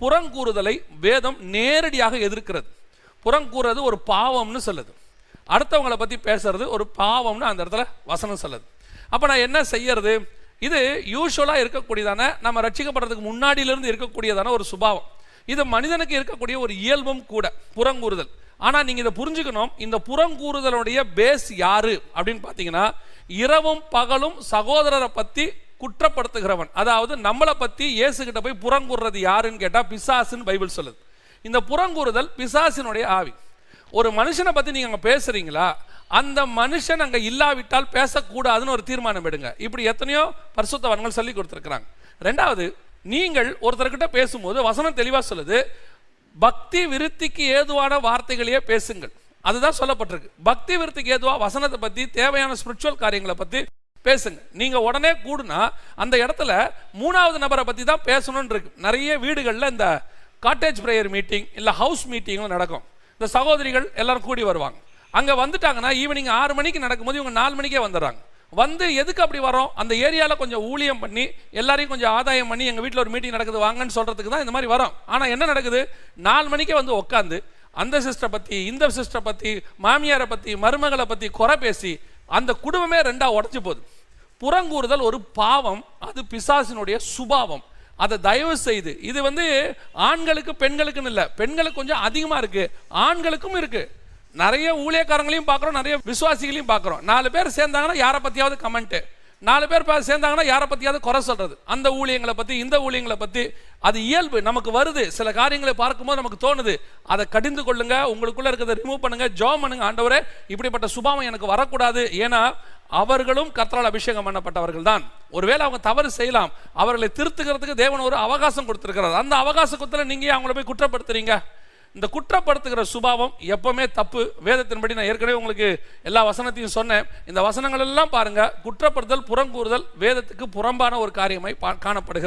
புறங்கூறுதலை வேதம் நேரடியாக எதிர்க்கிறது. புறங்கூறுறது ஒரு பாவம்னு சொல்லுது. அடுத்தவங்களை பற்றி பேசுறது ஒரு பாவம்னு அந்த இடத்துல வசனம் சொல்லுது. அப்போ நான் என்ன செய்யறது? இது யூஸ்வலாக இருக்கக்கூடியதான நம்ம ரட்சிக்கப்படுறதுக்கு முன்னாடியிலிருந்து இருக்கக்கூடியதான ஒரு சுபாவம். இது மனிதனுக்கு இருக்கக்கூடிய ஒரு இயல்பும் கூட புறங்கூறுதல். ஆனால் நீங்கள் இதை புரிஞ்சுக்கணும். இந்த புறங்கூறுதலுடைய பேஸ் யாரு? அப்படின்னு பார்த்தீங்கன்னா இரவும் பகலும் சகோதரரை பற்றி குற்றப்படுத்துகிறவன். அதாவது நம்மளை பற்றி இயேசுகிட்ட போய் புறங்கூறுறது யாருன்னு கேட்டால் பிசாசுன்னு பைபிள் சொல்லுது. இந்த புறங்கூறுதல் பிசாசினுடைய ஆவி. ஒரு மனுஷனை பற்றி நீங்கள் அங்கே பேசுகிறீங்களா அந்த மனுஷன் அங்கே இல்லாவிட்டால் பேசக்கூடாதுன்னு ஒரு தீர்மானம் எடுங்க. இப்படி எத்தனையோ பரிசுத்தவன்கள் சொல்லி கொடுத்துருக்குறாங்க. ரெண்டாவது நீங்கள் ஒருத்தர்கிட்ட பேசும்போது வசனம் தெளிவாக சொல்லுது பக்தி விருத்திக்கு ஏதுவான வார்த்தைகளையே பேசுங்கள். அதுதான் சொல்லப்பட்டிருக்கு. பக்தி விருத்திக்கு ஏதுவாக வசனத்தை பற்றி தேவையான ஸ்பிரிச்சுவல் காரியங்களை பற்றி பேசுங்க. நீங்கள் உடனே கூடுனா அந்த இடத்துல மூணாவது நபரை பற்றி தான் பேசணும்னு இருக்கு. நிறைய வீடுகளில் இந்த காட்டேஜ் ப்ரேயர் மீட்டிங் இல்லை ஹவுஸ் மீட்டிங்கும் நடக்கும். இந்த சகோதரிகள் எல்லாரும் கூடி வருவாங்க. அங்கே வந்துட்டாங்கன்னா ஈவினிங் ஆறு மணிக்கு நடக்கும்போது இவங்க நாலு மணிக்கே வந்துடுறாங்க. வந்து எதுக்கு அப்படி வரோம்? அந்த ஏரியாவில் கொஞ்சம் ஊழியம் பண்ணி எல்லாரையும் கொஞ்சம் ஆதாயம் பண்ணி எங்கள் வீட்டில் ஒரு மீட்டிங் நடக்குது வாங்கன்னு சொல்கிறதுக்கு தான் இந்த மாதிரி வரோம். ஆனால் என்ன நடக்குது? நாலு மணிக்கே வந்து உட்காந்து அந்த சிஸ்டரை பற்றி இந்த சிஸ்டரை பற்றி மாமியாரை பற்றி மருமகளை பற்றி குறை பேசி அந்த குடும்பமே ரெண்டாக உடஞ்சி போகுது. புறங்கூறுதல் ஒரு பாவம் அது பிசாசினுடைய சுபாவம். அதை தயவு செய்து இது வந்து ஆண்களுக்கு பெண்களுக்குன்னு இல்லை பெண்களுக்கு கொஞ்சம் அதிகமாக இருக்குது ஆண்களுக்கும் இருக்குது நிறைய ஊழியக்காரங்களையும் பார்க்குறோம் நிறைய விசுவாசிகளையும் பார்க்குறோம். நாலு பேர் சேர்ந்தாங்கன்னா யாரை பற்றியாவது கமெண்ட்டு நாலு பேர் சேர்ந்தாங்கன்னா யாரை பற்றியாவது குறை சொல்கிறது அந்த ஊழியங்களை பற்றி இந்த ஊழியங்களை பற்றி அது இயல்பு நமக்கு வருது. சில காரியங்களை பார்க்கும்போது நமக்கு தோணுது. அதை கடிந்து கொள்ளுங்க உங்களுக்குள்ளே இருக்கிறத ரிமூவ் பண்ணுங்க ஜோ பண்ணுங்க ஆண்டவரே இப்படிப்பட்ட சுபாவம் எனக்கு வரக்கூடாது. ஏன்னா அவர்களும் கர்த்தரால் அபிஷேகம் பண்ணப்பட்டவர்கள் தான் ஒருவேளை அவங்க தவறு செய்யலாம். அவர்களை திருத்துக்கிறதுக்கு தேவன் ஒரு அவகாசம் கொடுத்துருக்கிறார். அந்த அவகாசத்துல நீங்க அவங்கள போய் குற்றப்படுத்துறீங்க. இந்த குற்றப்படுத்துகிற சுபாவம் எப்பவுமே தப்பு. வேதத்தின்படி நான் ஏற்கனவே உங்களுக்கு எல்லா வசனத்தையும் சொன்னேன். இந்த வசனங்கள் எல்லாம் பாருங்க. குற்றப்படுத்தல் புறங்கூறுதல் வேதத்துக்கு புறம்பான ஒரு காரியமாய் காணப்படுகிறது.